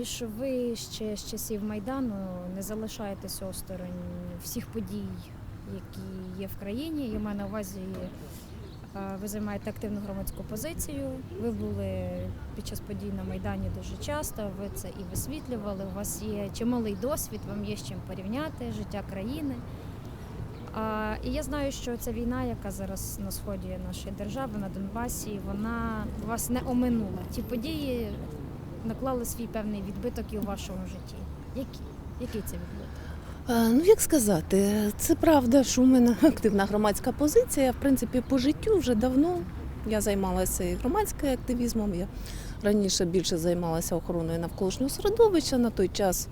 думаю, що ви ще з часів Майдану не залишаєтесь осторонь всіх подій, які є в країні. Я маю на увазі, е, ви займаєте активну громадську позицію. Ви були під час подій на Майдані дуже часто, ви це і висвітлювали. У вас є чималий досвід, вам є з чим порівняти життя країни. А, і я знаю, що ця війна, яка зараз на сході нашої держави, на Донбасі, вона вас не оминула. Ті події наклали свій певний відбиток і у вашому житті. Які? Який це відбиток? Е, Ну, як сказати, це правда, що у мене активна громадська позиція. В принципі, по життю вже давно я займалася і громадським активізмом. Я раніше більше займалася охороною навколишнього середовища. На той час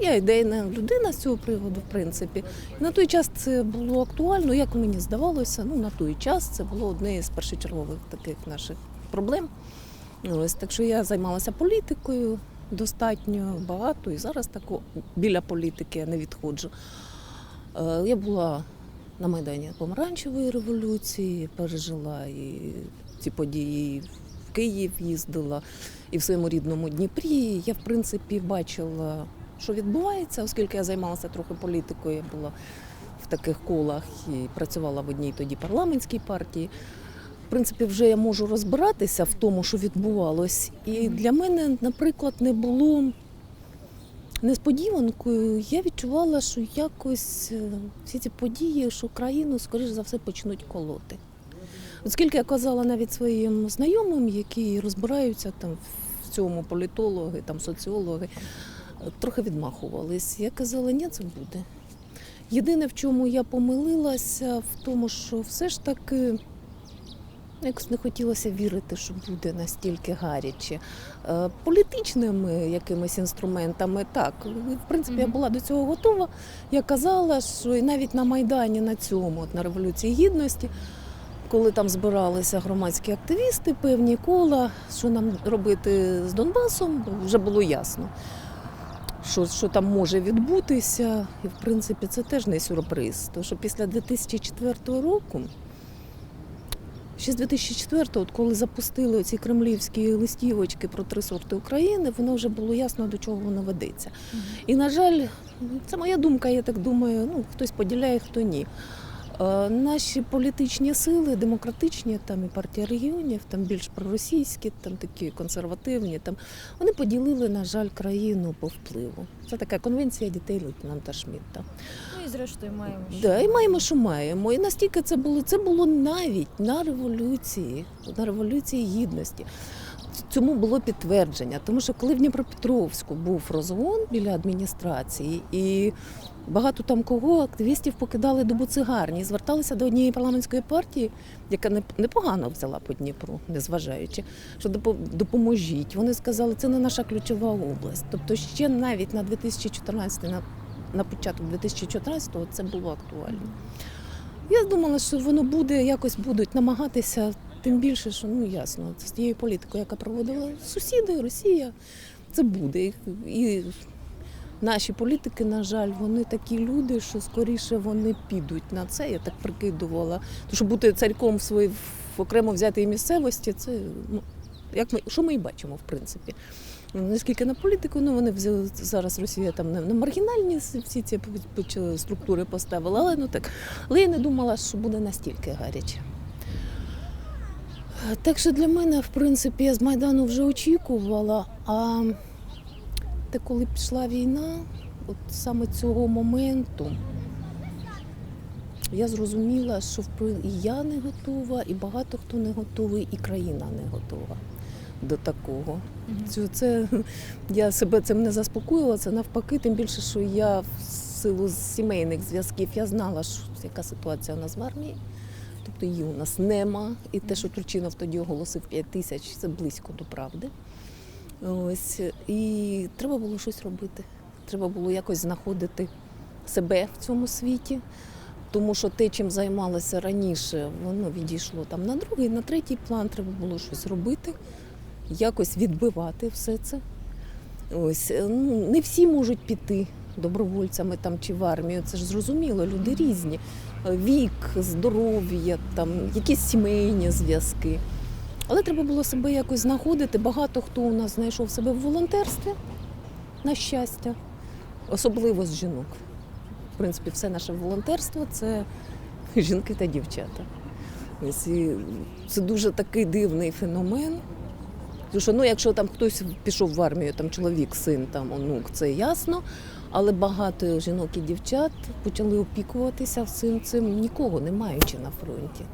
я ідейна людина з цього приводу, в принципі. І на той час це було актуально, як мені здавалося. Ну, на той час це було одне з першочергових таких наших проблем. Ось так що я займалася політикою достатньо багато, і зараз тако біля політики я не відходжу. Е, Я була на Майдані Помаранчевої революції, пережила і ці події в Київ їздила, і в своєму рідному Дніпрі. Я, в принципі, бачила, що відбувається, оскільки я займалася трохи політикою, я була в таких колах і працювала в одній тоді парламентській партії. В принципі, вже я можу розбиратися в тому, що відбувалось. І для мене, наприклад, не було несподіванкою. Я відчувала, що якось е, всі ці події, що країну, скоріш за все, почнуть колоти. Оскільки я казала навіть своїм знайомим, які розбираються там в цьому політологи, там соціологи, е, трохи відмахувались. Я казала, ні, це буде. Єдине, в чому я помилилася, в тому, що все ж таки якось не хотілося вірити, що буде настільки гаряче. Е, Політичними якимись інструментами так. В принципі, я була до цього готова. Я казала, що і навіть на Майдані, на цьому, от на Революції Гідності, коли там збиралися громадські активісти, певні кола, що нам робити з Донбасом, вже було ясно. Що, що там може відбутися, і в принципі це теж не сюрприз. Тому що після 2004 року Ще з 2004-го, от коли запустили ці кремлівські листівочки про три сорти України, воно вже було ясно, до чого воно ведеться. І, на жаль, це моя думка, я так думаю, ну, хтось поділяє, хто ні. Е, Наші політичні сили, демократичні, там і партія регіонів, там більш проросійські, там такі консервативні, там вони поділили, на жаль, країну по впливу. Це така конвенція дітей лейтенанта Шмідта. Ну і зрештою маємо. що- Да, і маємо, що маємо. І настільки це було, це було навіть на революції, на революції гідності. Цьому було підтвердження, тому що коли в Дніпропетровську був розгон біля адміністрації, і багато там кого активістів покидали до буцигарні, зверталися до однієї парламентської партії, яка непогано взяла по Дніпру, незважаючи, що допоможіть. Вони сказали, це не наша ключова область. Тобто ще навіть на 2014 на на початок 2014-го це було актуально. Я думала, що воно буде, якось будуть намагатися, тим більше, що ну ясно, з тією політикою, яка проводила сусіди, Росія, це буде. І, наші політики, на жаль, вони такі люди, що скоріше вони підуть на це. Я так прикидувала. Тому що бути царьком в своїй в окремо взятій місцевості, це ну, як ми, що ми і бачимо, в принципі. Наскільки на політику, ну вони взяли зараз Росія там на, на маргінальні всі ці поч- структури поставила, але ну так. Але я не думала, що буде настільки гаряче. Так що для мене, в принципі, я з Майдану вже очікувала. А те, коли пішла війна, от саме цього моменту я зрозуміла, що і я не готова, і багато хто не готовий, і країна не готова до такого. Це, це я себе цим не заспокоїла. Це навпаки, тим більше, що я в силу сімейних зв'язків я знала, що яка ситуація у нас в армії. Тобто її у нас нема. І те, що Турчинов тоді оголосив 5 тисяч, це близько до правди. Ось і треба було щось робити. Треба було якось знаходити себе в цьому світі. Тому що те, чим займалася раніше, воно відійшло там на другий, на третій план. Треба було щось робити якось відбивати все це. Ось ну, не всі можуть піти добровольцями там чи в армію. Це ж зрозуміло, люди різні. Вік, здоров'я, там якісь сімейні зв'язки. Але треба було себе якось знаходити. Багато хто у нас знайшов себе в волонтерстві. на щастя, особливо з жінок. В принципі, все наше волонтерство це жінки та дівчата. Це дуже такий дивний феномен. Тому що, ну, якщо там хтось пішов в армію, там чоловік, син, там онук, це ясно. Але багато жінок і дівчат почали опікуватися всім цим, нікого не маючи на фронті.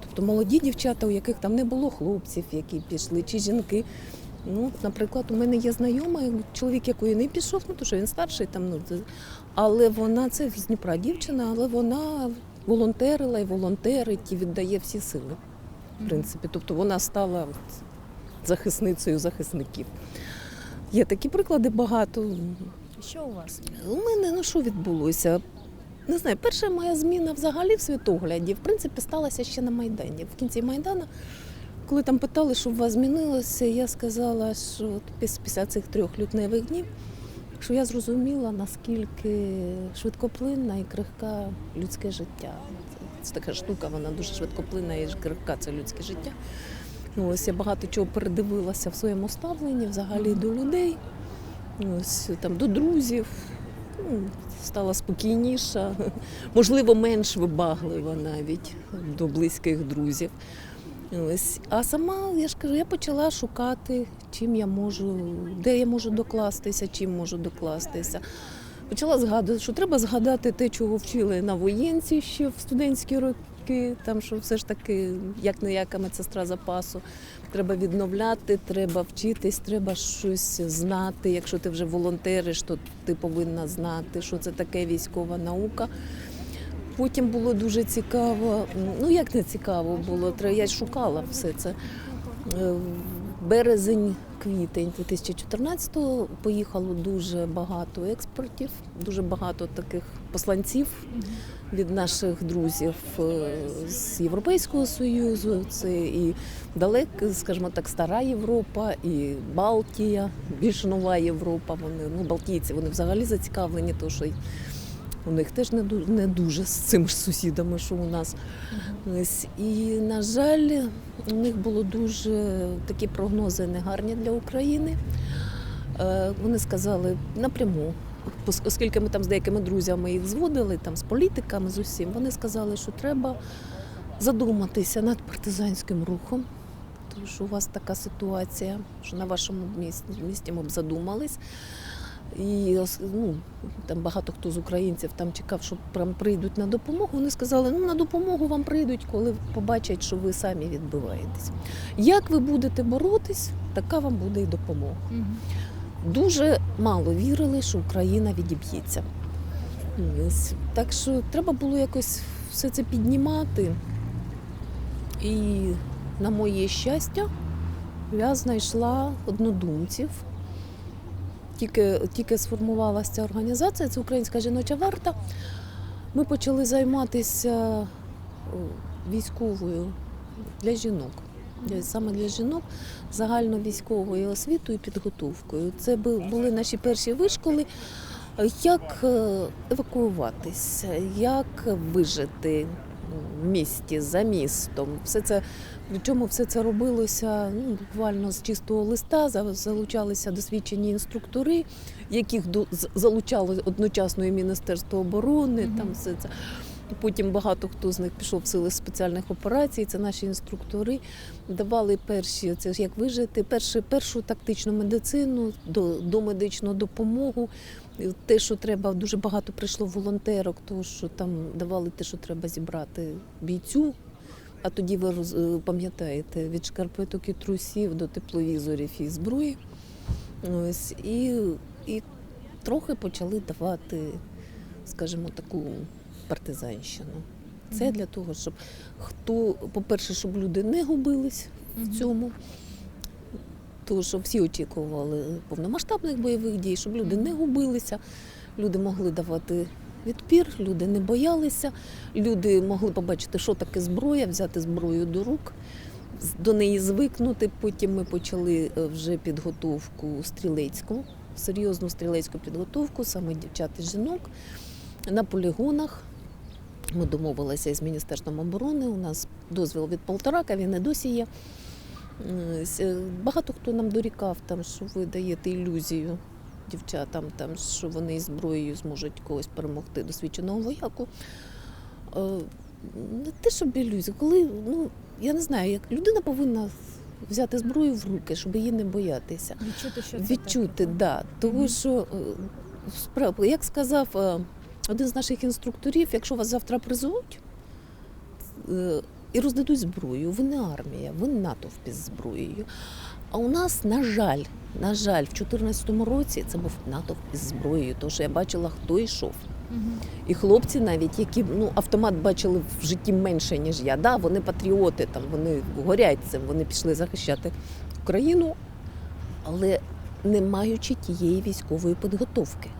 Тобто молоді дівчата, у яких там не було хлопців, які пішли, чи жінки. Ну, наприклад, у мене є знайома, чоловік, якої не пішов, ну то що він старший там, ну але вона це з Дніпра дівчина, але вона волонтерила і волонтерить і віддає всі сили. В принципі, тобто вона стала захисницею захисників. Є такі приклади багато. Що у вас? У мене ну що відбулося? Не знаю, перша моя зміна взагалі в світогляді, в принципі, сталася ще на Майдані. В кінці Майдану, коли там питали, що у вас змінилося, я сказала, що от після цих трьох лютневих днів, що я зрозуміла, наскільки швидкоплинна і крихка людське життя. Це, це така штука, вона дуже швидкоплинна і крихка це людське життя. Ну, ось я багато чого передивилася в своєму ставленні взагалі до людей, ось там до друзів. Ну, стала спокійніша, можливо, менш вибаглива навіть до близьких друзів. Ось. А сама, я ж кажу, я почала шукати, чим я можу, де я можу докластися, чим можу докластися. Почала згадувати, що треба згадати те, чого вчили на воєнці ще в студентські роки, там що все ж таки, як не яка медсестра запасу. Треба відновляти, треба вчитись, треба щось знати. Якщо ти вже волонтериш, то ти повинна знати, що це таке військова наука. Потім було дуже цікаво. Ну як не цікаво було, я шукала все це. Е, Березень, квітень 2014-го поїхало дуже багато експортів, дуже багато таких посланців від наших друзів е, з Європейського Союзу. Це і далек, скажімо так, стара Європа, і Балтія, більш нова Європа. Вони ну Балтійці, вони взагалі зацікавлені, тому що у них теж не дуже, не дуже з цими ж сусідами, що у нас. І, на жаль, у них було дуже такі прогнози негарні для України. Е, Вони сказали напряму, оскільки ми там з деякими друзями їх зводили, там з політиками, з усім, вони сказали, що треба задуматися над партизанським рухом. Тому що у вас така ситуація, що на вашому місці, місці ми б задумались. І ну, там багато хто з українців там чекав, що прям прийдуть на допомогу. Вони сказали, ну на допомогу вам прийдуть, коли побачать, що ви самі відбиваєтесь. Як ви будете боротись, така вам буде і допомога. Дуже мало вірили, що Україна відіб'ється. Ось. Так що треба було якось все це піднімати. І на моє щастя, я знайшла однодумців. Тільки, тільки сформувалася ця організація, це Українська жіноча варта. Ми почали займатися військовою для жінок. Саме для жінок загальновійськовою освітою і підготовкою. Це були наші перші вишколи. Як е, евакуюватися, як вижити в місті за містом. Все це причому все це робилося ну, буквально з чистого листа. Залучалися досвідчені інструктори, яких до- залучало одночасно і Міністерство оборони. Мгм. Там все це. Потім багато хто з них пішов в сили спеціальних операцій. Це наші інструктори давали перші це ж як вижити, перші, першу тактичну медицину, до, домедичну допомогу. Те, що треба, дуже багато прийшло волонтерок, тому що там давали те, що треба зібрати бійцю. А тоді ви е, пам'ятаєте, від шкарпеток і трусів до тепловізорів і зброї. Ось, і, і трохи почали давати, скажімо, таку партизанщину. Це для того, щоб хто, по-перше, щоб люди не губились в цьому. Тому що всі очікували повномасштабних бойових дій, щоб люди не губилися, люди могли давати відпір, люди не боялися, люди могли побачити, що таке зброя, взяти зброю до рук, до неї звикнути. Потім ми почали е, вже підготовку стрілецьку, серйозну стрілецьку підготовку, саме дівчат і жінок на полігонах. Ми домовилися із Міністерством оборони. У нас дозвіл від Полторака, він і досі є. Е, Багато хто нам дорікав, там, що ви даєте ілюзію дівчатам, там, що вони зброєю зможуть когось перемогти досвідченого вояку. Е, Не те, щоб ілюзія, коли, ну, я не знаю, як людина повинна взяти зброю в руки, щоб її не боятися. Відчути, що це Відчути, таке. да. Тому Мгм. що, е, справ- як сказав е, один з наших інструкторів, якщо вас завтра призовуть і роздадуть зброю, ви не армія, ви натовп із зброєю. А у нас, на жаль, на жаль, в 2014 році це був натовп із зброєю, тому що я бачила, хто йшов. І хлопці, навіть які ну автомат бачили в житті менше ніж я. Да, вони патріоти, там вони горять цим, вони пішли захищати Україну, але не маючи тієї військової підготовки.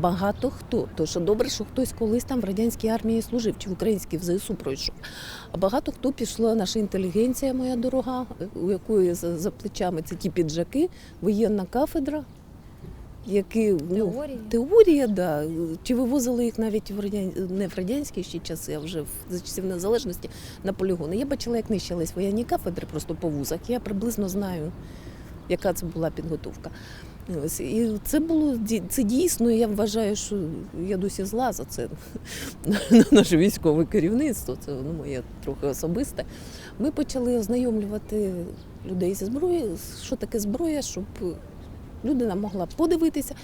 Багато хто, то що добре, що хтось колись там в радянській армії служив чи в українській в ЗСУ пройшов. А багато хто пішла наша інтелігенція, моя дорога, у якої за, за плечами це ті піджаки, воєнна кафедра, які ну. Теорія, да. Чи вивозили їх навіть в радян... не в радянські ще часи, а вже в за часів незалежності на полігони. Я бачила, як нищились воєнні кафедри просто по вузах. Я приблизно знаю, яка це була підготовка. Ось і це було це дійсно. Я вважаю, що я досі зла за це на наше військове керівництво. Це ну, моє трохи особисте. Ми почали ознайомлювати людей зі зброєю, що таке зброя, щоб людина могла подивитися.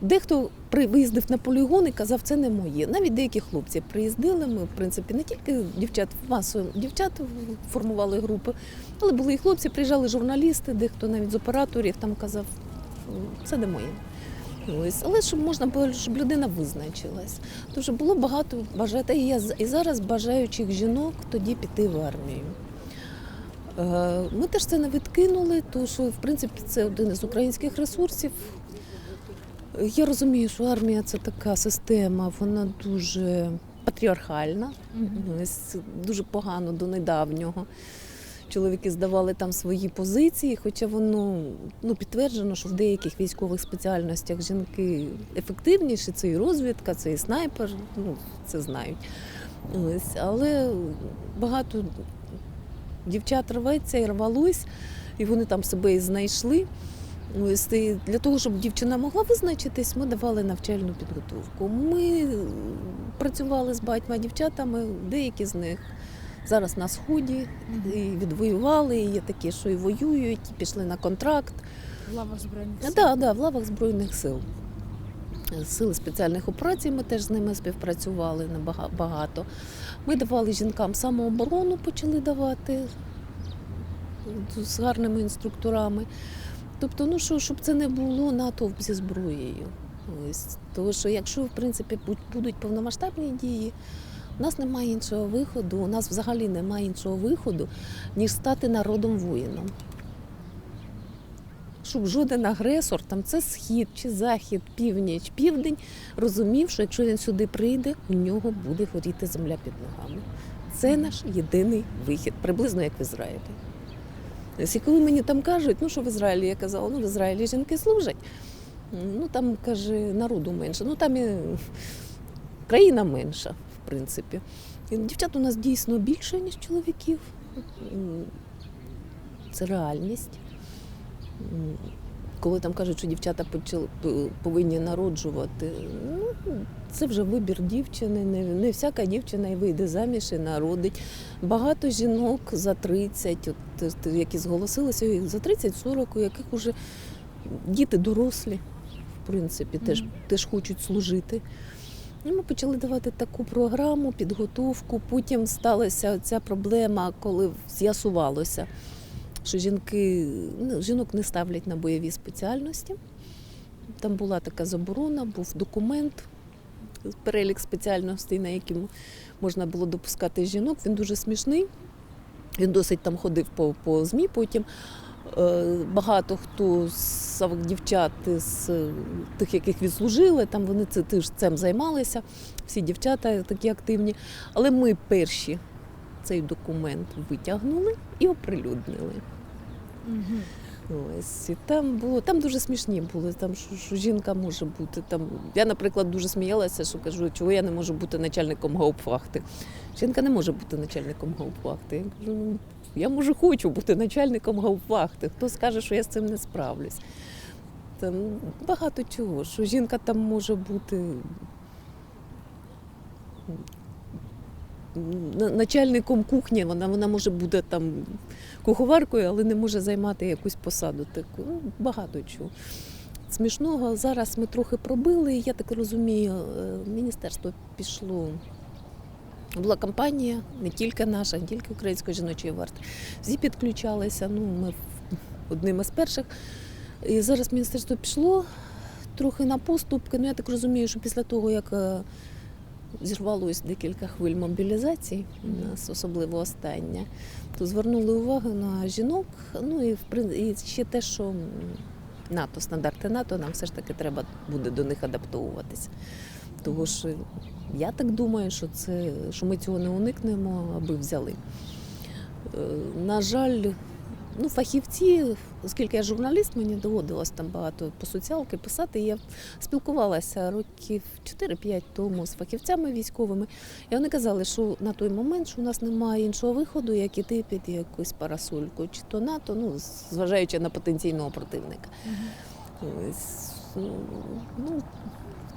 Дехто виїздив на полігон і казав, це не моє. Навіть деякі хлопці приїздили. Ми, в принципі, не тільки дівчат, масово дівчат формували групи, але були і хлопці, приїжджали журналісти, дехто навіть з операторів там казав, це не моє. Ось, але щоб можна було, щоб людина визначилась. Тому було багато бажати, і я і зараз бажаючих жінок тоді піти в армію. Е, Ми теж це не відкинули, тому що в принципі це один із українських ресурсів. Я розумію, що армія це така система, вона дуже патріархальна. Дуже погано до недавнього. Чоловіки здавали там свої позиції, хоча воно ну, підтверджено, що в деяких військових спеціальностях жінки ефективніші, це і розвідка, це і снайпер, ну, це знають. Ось, але багато дівчат рветься і рвалось, і вони там себе і знайшли. Ось для того, щоб дівчина могла визначитись, ми давали навчальну підготовку. Ми працювали з багатьма дівчатами, деякі з них зараз на сході і відвоювали. І є такі, що і воюють, і пішли на контракт. В лавах збройних Так, сил. да, да, в лавах Збройних сил. Сили спеціальних операцій ми теж з ними співпрацювали багато. Ми давали жінкам самооборону, почали давати з гарними інструкторами. Тобто, ну що, щоб це не було натовп зі зброєю. Ось. Тому що якщо в принципі будуть повномасштабні дії, у нас немає іншого виходу, у нас взагалі немає іншого виходу, ніж стати народом воїном щоб жоден агресор, там це схід чи захід, північ, південь, розумів, що якщо він сюди прийде, у нього буде горіти земля під ногами. Це наш єдиний вихід, приблизно як в Ізраїлі. І коли мені там кажуть, ну що в Ізраїлі, я казала, ну в Ізраїлі жінки служать. Ну там каже, народу менше. Ну там і країна менша, принципі. Дівчат у нас дійсно більше, ніж чоловіків. Це реальність. Коли там кажуть, що дівчата повинні народжувати, ну це вже вибір дівчини. Не, не всяка дівчина і вийде заміж і народить. Багато жінок за 30, от, які зголосилися, за 30-40, у яких вже діти дорослі, в принципі, теж, теж хочуть служити. І ми почали давати таку програму, підготовку. Потім сталася ця проблема, коли з'ясувалося, що жінки ну, жінок не ставлять на бойові спеціальності. Там була така заборона, був документ, перелік спеціальностей, на які м- можна було допускати жінок. Він дуже смішний. Він досить там ходив по, по ЗМІ потім. Е, Багато хто з дівчат з е, тих, яких відслужили, там вони це, теж цим займалися, всі дівчата такі активні. Але ми перші цей документ витягнули і оприлюднили. Ось і там було там дуже смішні були. Там що, що жінка може бути. Там я, наприклад, дуже сміялася, що кажу, чого я не можу бути начальником гауптвахти. Жінка не може бути начальником гауптвахти. Я кажу, ну Я може хочу бути начальником гауптвахти. Хто скаже, що я з цим не справлюсь. Там багато чого, що жінка там може бути начальником кухні, вона, вона може бути там куховаркою, але не може займати якусь посаду таку. Ну, багато чого. Смішного зараз ми трохи пробили. Я так розумію, е, міністерство пішло. Була кампанія, не тільки наша, не тільки української жіночої варти. Всі підключалися. Ну, ми в- одними з перших. І зараз міністерство пішло трохи на поступки. Ну, я так розумію, що після того, як е, зірвалось декілька хвиль мобілізації, у нас особливо остання, то звернули увагу на жінок. Ну і в і ще те, що НАТО, стандарти НАТО, нам все ж таки треба буде до них адаптовуватися. Тому що я так думаю, що це що ми цього не уникнемо, аби взяли. Е, На жаль, ну, фахівці, оскільки я журналіст, мені доводилось там багато по соціалки писати. Я спілкувалася років 4-5 тому з фахівцями військовими, і вони казали, що на той момент що у нас немає іншого виходу, як іти під якусь парасольку, чи то НАТО, ну зважаючи на потенційного противника. Ось, ну, ну,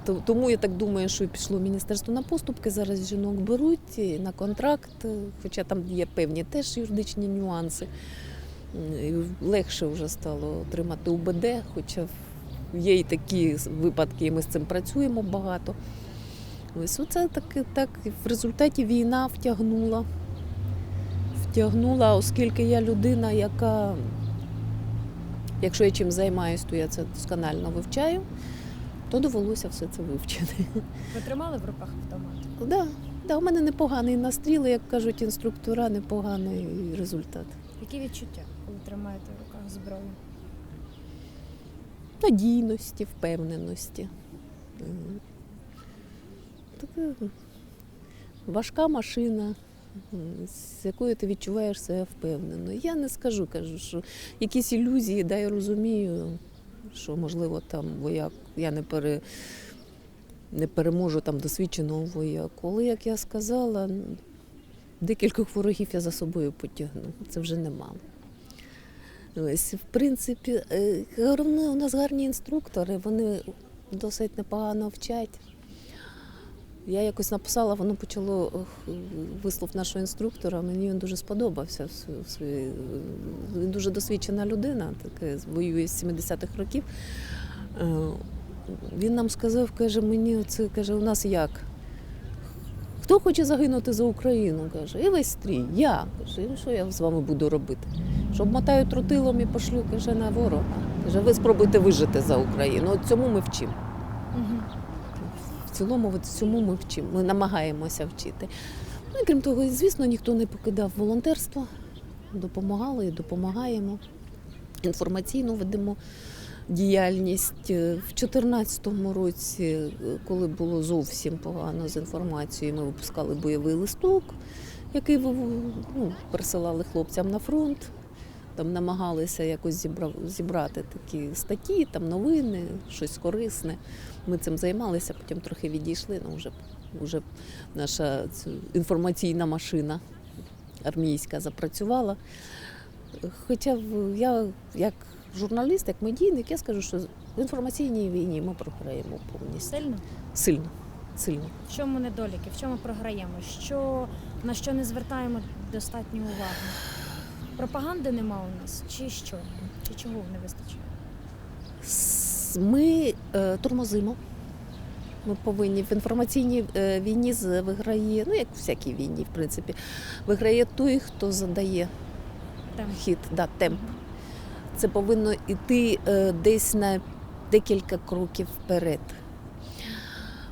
тому я так думаю, що пішло міністерство на поступки. Зараз жінок беруть на контракт, е, хоча там є певні теж юридичні нюанси. Легше вже стало отримати УБД, хоча є і такі випадки, і ми з цим працюємо багато. Ось оце так, так в результаті війна втягнула. Втягнула, оскільки я людина, яка, якщо я чим займаюсь, то я це досконально вивчаю, то довелося все це вивчити. Ви тримали в руках автомат? Да, да, у мене непоганий настріл, як кажуть інструктора, непоганий результат. Які відчуття, коли тримаєте в руках зброю? Надійності, впевненості. Така важка машина, з якою ти відчуваєш себе впевнено. Я не скажу, кажу, що якісь ілюзії, да, я розумію, що можливо там вояк, я не пере. Не переможу там досвідченого вояку. Але, як я сказала, декількох ворогів я за собою потягну. Це вже нема. Ось, в принципі, е, головне, у нас гарні інструктори, вони досить непогано вчать. Я якось написала, воно почало вислов нашого інструктора. Мені він дуже сподобався. Він дуже досвідчена людина, таке воює з 70-х років. Е, Він нам сказав, каже, мені це каже, у нас як? Хто хоче загинути за Україну? каже, і весь стрій, я. Каже, «І що я з вами буду робити? Що обмотаю тротилом і пошлю каже, на ворога. Каже, ви спробуйте вижити за Україну. От цьому ми вчимо. Цілому, от цьому ми вчимо. Ми намагаємося вчити. Ну і крім того, звісно, ніхто не покидав волонтерство. Допомагали і допомагаємо. Інформаційно ведемо діяльність. Е, В 2014 році, е, коли було зовсім погано з інформацією, ми випускали бойовий листок, який ну, пересилали хлопцям на фронт. Там намагалися якось зібра- зібрати такі статті, там новини, щось корисне. Ми цим займалися, потім трохи відійшли. Ну, вже, вже наша інформаційна машина армійська запрацювала. Хоча я як журналіст, як медійник, я скажу, що в інформаційній війні ми програємо повністю. Сильно? Сильно. Сильно. В чому недоліки? В чому програємо? Що, на що не звертаємо достатньо уваги? Пропаганди нема у нас, чи що? Чи чого не вистачає? Ми е, тормозимо. Ми повинні в інформаційній е, війні виграє, ну як в всякій війні, в принципі, виграє той, хто задає Там. хід, да, темп. Це повинно йти е, десь на декілька кроків вперед.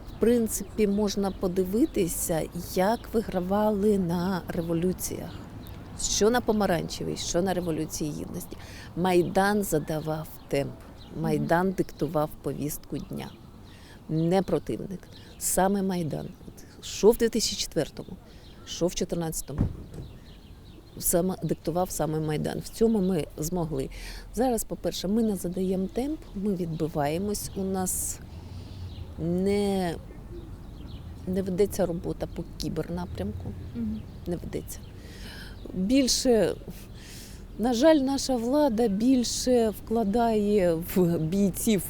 В принципі, можна подивитися, як вигравали на революціях. Що на помаранчевій, що на революції гідності. Майдан задавав темп, Майдан диктував повістку дня. Не противник. Саме Майдан. Що в 2004-му, що в 2014-му саме диктував саме Майдан. В цьому ми змогли. Зараз, по-перше, ми не задаємо темп, ми відбиваємось. У нас не, не ведеться робота по кібернапрямку, Мгм. не ведеться. Більше, на жаль, наша влада більше вкладає в бійців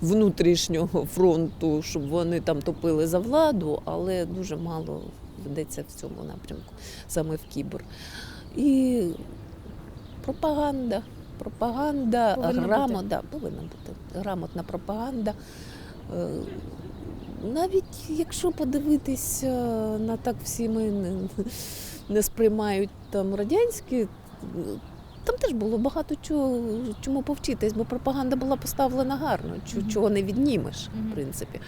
внутрішнього фронту, щоб вони там топили за владу, але дуже мало ведеться в цьому напрямку, саме в Кібр. І пропаганда. Пропаганда, грамота, повинна бути грамотна пропаганда. Е, Навіть якщо подивитись е, на так всі ми не, сприймають там радянські, там теж було багато чого, чому повчитись, бо пропаганда була поставлена гарно, чого не віднімеш, в принципі.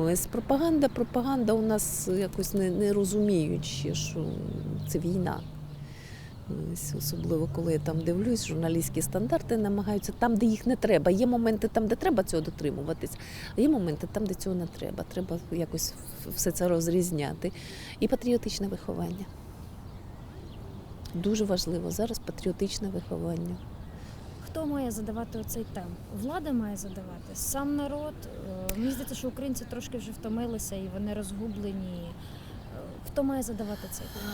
Ось пропаганда, пропаганда у нас якось не, не розуміють ще, що це війна. Ось, особливо коли я там дивлюсь, журналістські стандарти намагаються там, де їх не треба. Є моменти там, де треба цього дотримуватись, а є моменти там, де цього не треба. Треба якось все це розрізняти. І патріотичне виховання. Дуже важливо зараз патріотичне виховання. Хто має задавати оцей темп? Влада має задавати, сам народ. Е, Мені здається, що українці трошки вже втомилися і вони розгублені. Е, Хто має задавати цей темп?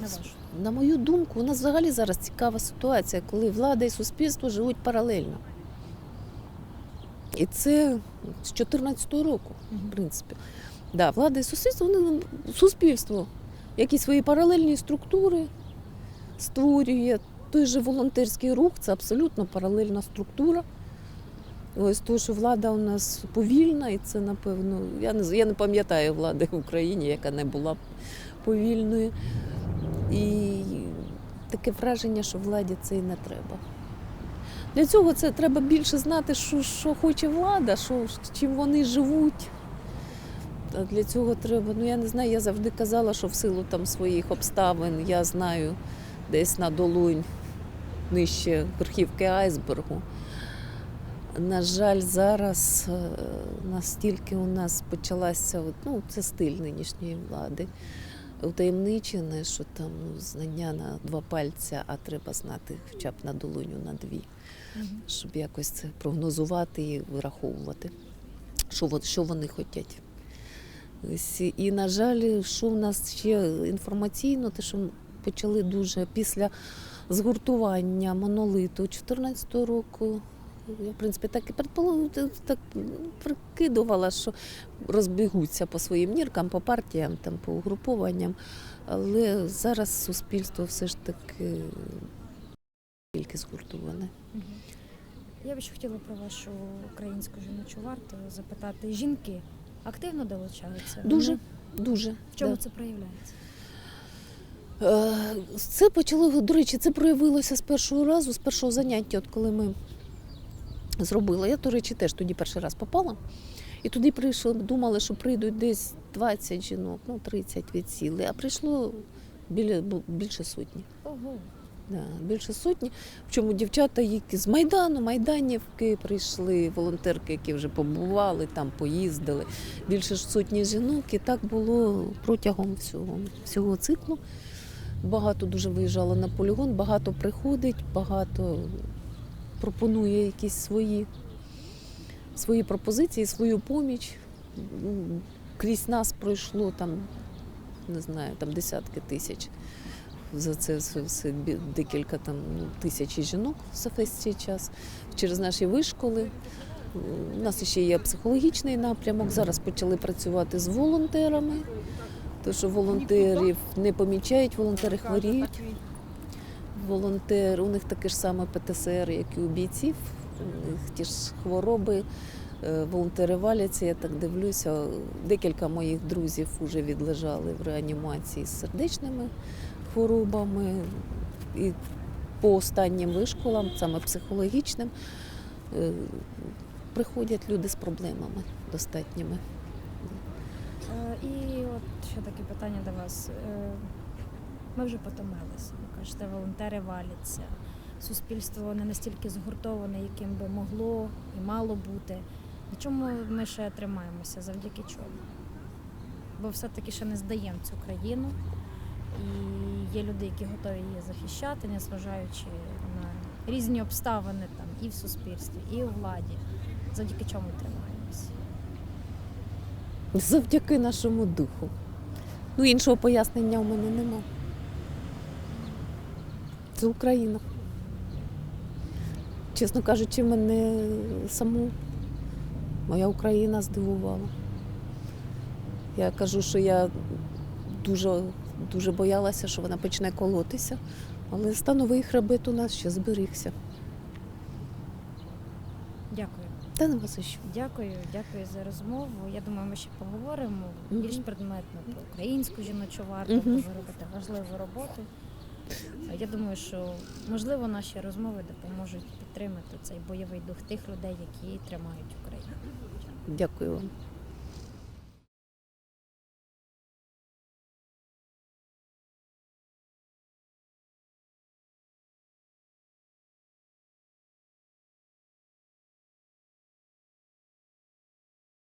На? На мою думку, у нас взагалі зараз цікава ситуація, коли влада і суспільство живуть паралельно. І це з 2014 року, в принципі. Да, влада і суспільство, вони суспільство, якісь свої паралельні структури створює. Той же волонтерський рух це абсолютно паралельна структура. Ось то, що влада у нас повільна, і це, напевно, я не, я не пам'ятаю влади в Україні, яка не була повільною. І таке враження, що владі це і не треба. Для цього це треба більше знати, що, що хоче влада, що, чим вони живуть. А для цього треба, ну я не знаю, я завжди казала, що в силу там своїх обставин я знаю десь на долонь нижче верхівки айсбергу. На жаль, зараз е, настільки у нас почалася, ну, це стиль нинішньої влади утаємничене, що там ну, знання на два пальця, а треба знати хоча б на долоню на дві, щоб якось це прогнозувати і вираховувати, що, що вони хочуть. І, на жаль, що в нас ще інформаційно, те, що почали дуже після згуртування монолиту 2014 року. Я, в принципі, так і предполагала, так прикидувала, що розбігуться по своїм ніркам, по партіям, там, по угрупованням. Але зараз суспільство все ж таки тільки згуртоване. Я б ще хотіла про вашу українську жіночу варту запитати. Жінки активно долучаються? Дуже, Вони- дуже. В чому да. це проявляється? Е, Це почало, до речі, це проявилося з першого разу, з першого заняття, от коли ми зробили. Я, до речі, теж тоді перший раз попала. І туди прийшли, думали, що прийдуть десь 20 жінок, ну 30 відсіли, а прийшло біля, більше сотні. Ого. Да, більше сотні. Причому дівчата, які з Майдану, Майданівки прийшли, волонтерки, які вже побували, там поїздили. Більше сотні жінок, і так було протягом всього, всього циклу. Багато дуже виїжджало на полігон, багато приходить, багато пропонує якісь свої, свої пропозиції, свою поміч. Крізь нас пройшло там, не знаю, там десятки тисяч за це все, декілька там ну, тисяч жінок за весь цей час через наші вишколи. У нас ще є психологічний напрямок. Зараз почали працювати з волонтерами, тому що волонтерів не помічають, волонтери хворіють. Волонтер, у них таке ж саме ПТСР, як і у бійців. У них ті ж хвороби. Е, Волонтери валяться, я так дивлюся. Декілька моїх друзів вже відлежали в реанімації з сердечними хворобами. І по останнім вишколам, саме психологічним, е, приходять люди з проблемами достатніми. Е, І от ще таке питання до вас. Е, Ми вже потомилися. Ви кажете, волонтери валяться. Суспільство не настільки згуртоване, яким би могло і мало бути. На чому ми ще тримаємося? Завдяки чому? Бо все-таки ще не здаємо цю країну. І є люди, які готові її захищати, незважаючи на різні обставини там і в суспільстві, і у владі. Завдяки чому тримаємося? Завдяки нашому духу. Ну, іншого пояснення у мене нема. Це Україна. Чесно кажучи, мене саму моя Україна здивувала. Я кажу, що я дуже, дуже боялася, що вона почне колотися, але становий хребет у нас ще зберігся. Дякую. Та не вас що. Дякую, дякую за розмову. Я думаю, ми ще поговоримо Мгм. більш предметно про українську жіночу варту, Мгм. бо ви робите важливу роботу. Я думаю, що можливо наші розмови допоможуть підтримати цей бойовий дух тих людей, які тримають Україну. Дякую вам.